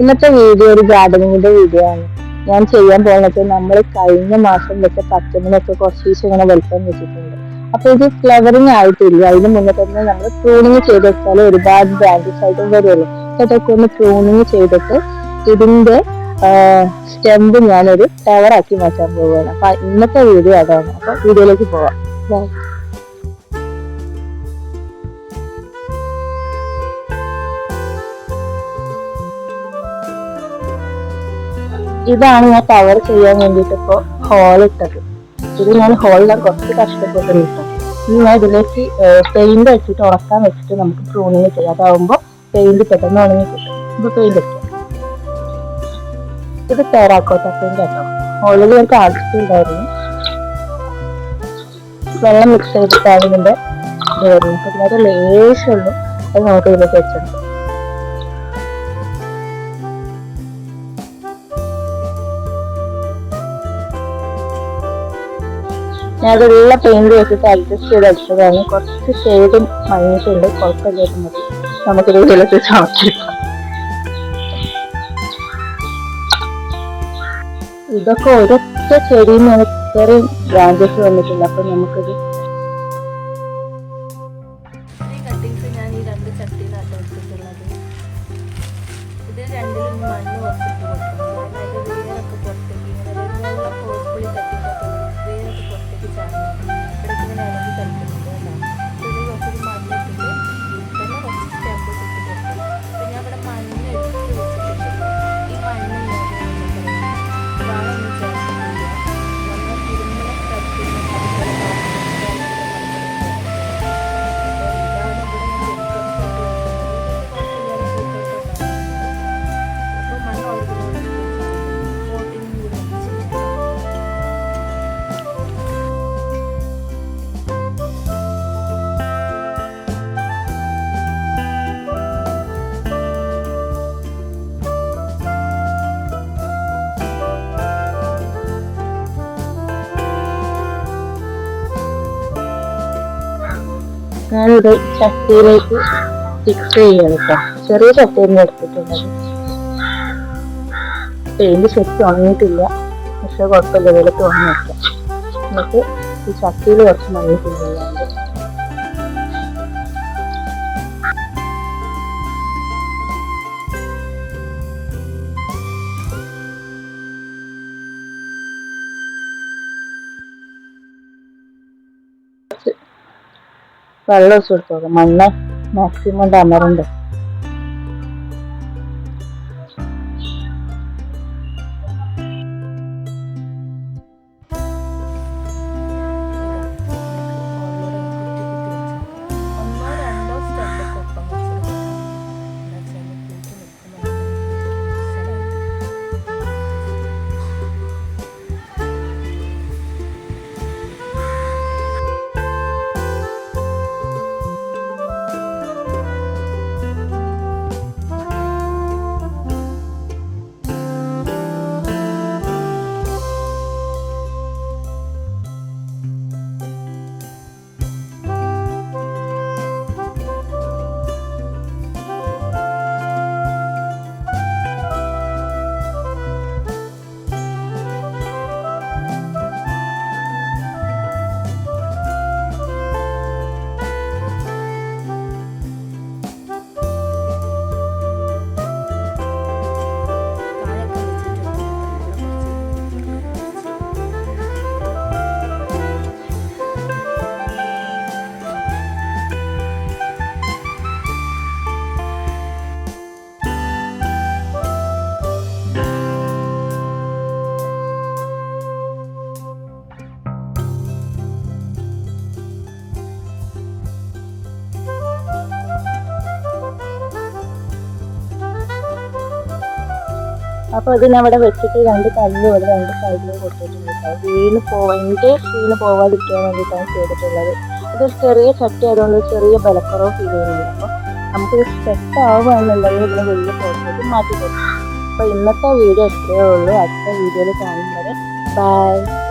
ഇന്നത്തെ വീഡിയോ ഒരു ഗാർഡനിങ്ങിന്റെ വീഡിയോ ആണ്. ഞാൻ ചെയ്യാൻ പോകുന്നത് നമ്മൾ കഴിഞ്ഞ മാസം വെച്ച പച്ചമിനൊക്കെ കുറച്ച് ദിവസം ഇങ്ങനെ വലിപ്പം വെച്ചിട്ടുണ്ട്. അപ്പൊ ഇത് ഫ്ലവറിങ് ആയിട്ടില്ല. അതിന് മുന്നേ തന്നെ നമ്മൾ പ്രൂണിങ് ചെയ്ത് വെച്ചാൽ ഒരുപാട് ബ്രാഞ്ചസ് ആയിട്ടും അപ്പൊ അതൊക്കെ ഒന്ന് പ്രൂണിങ് ചെയ്തിട്ട് ഇതിന്റെ സ്റ്റെമ്പ് ഞാനൊരു ആക്കി മാറ്റാൻ പോവുകയാണ്. അപ്പൊ ഇന്നത്തെ വീഡിയോ അതാണ്. അപ്പൊ വീഡിയോയിലേക്ക് പോവാം. Bye. ഇതാണ് ഞാൻ കവർ ചെയ്യാൻ വേണ്ടിയിട്ട് ഇപ്പോൾ ഹോൾ ഇട്ടത്. ഇത് ഞാൻ ഹോളിലാണ് കുറച്ച് കഷ്ടപ്പെട്ട് കിട്ടും ഇനി ഞാൻ ഇതിലേക്ക് പെയിന്റ് വെച്ചിട്ട് ഉണക്കാൻ വെച്ചിട്ട് നമുക്ക് പ്രൂണിങ് ചെയ്യാം. അതാവുമ്പോൾ പെയിന്റ് പെട്ടെന്ന് ഉണങ്ങി കിട്ടും. ഇത് പെയിന്റ് വെക്കാം ഇത് തേരാക്കോട്ട പെയിന്റ് കേട്ടോ ഹോളിൽ ഞാൻ കാണിച്ചിട്ടുണ്ടായിരുന്നു വെള്ളം മിക്സ് ചെയ്തിട്ടാണ് ഇതിന്റെ ഇത് വരുന്നത് അപ്പം ഇതിനകത്ത് ലേശമുള്ളൂ അത് നമുക്ക് ഇതിലേക്ക് വെച്ചെടുക്കാം. ഞാൻ അതുള്ള പെയിന്റ് വെച്ചിട്ട് അഡ്ജസ്റ്റ് ചെയ്ത് അടിച്ചതാണ് കുറച്ച് ഷെയ്ഡും മങ്ങിയിട്ടുണ്ട് കുഴപ്പമില്ലാത്ത മതി. നമുക്ക് ഇതിലൊക്കെ ചമച്ചെടുക്കാം ഇതൊക്കെ ഒരൊറ്റ ചെടിയിൽ നിന്ന് ഇത്രയും ബ്രാഞ്ചസ് വന്നിട്ടുണ്ട്. അപ്പൊ നമുക്കിത് ഞാനിത് ചട്ടിയിലേക്ക് ഫിക്സ് ചെയ്യണം കേട്ടോ ചെറിയ ചട്ടിയാണ് എടുത്തിട്ടുള്ളത്. പെയിന്റ് സെറ്റ് ഉണങ്ങിയിട്ടില്ല. പക്ഷെ കുഴപ്പമില്ല വെളുത്ത് ഉണങ്ങി വെക്കാം എന്നിട്ട് ഈ ചട്ടിയിൽ കുറച്ച് മഞ്ഞ ഫിൽ വെള്ളം ഒഴിച്ചു കൊടുത്തോളൂ മണ്ണ് മാക്സിമം ഡമറുണ്ട് അപ്പൊ ഇതിനവിടെ വെച്ചിട്ട് രണ്ട് കല്ല് ഇവിടെ രണ്ട് സൈഡിലും കൊടുത്തിട്ടുണ്ട്. കേട്ടോ. വീണ് പോവാന്റെ വീണ് പോവാതിരിക്കാൻ വേണ്ടിയിട്ടാണ് ചെയ്തിട്ടുള്ളത്. ഇത് ചെറിയ ചട്ടി ആയതുകൊണ്ട് ചെറിയ ബലക്കുറവ് ഫീൽ ചെയ്യുന്നുണ്ട്. അപ്പൊ നമുക്കിത് സ്ട്രെസ് ആവുകയാണെന്നുണ്ടെങ്കിൽ ഇതിന് വലിയ പോയിട്ട് മാറ്റി കൊടുക്കും. അപ്പൊ ഇന്നത്തെ വീഡിയോ ഇത്രയേ ഉള്ളൂ. അടുത്ത വീഡിയോയിൽ കാണുന്നത് ബൈ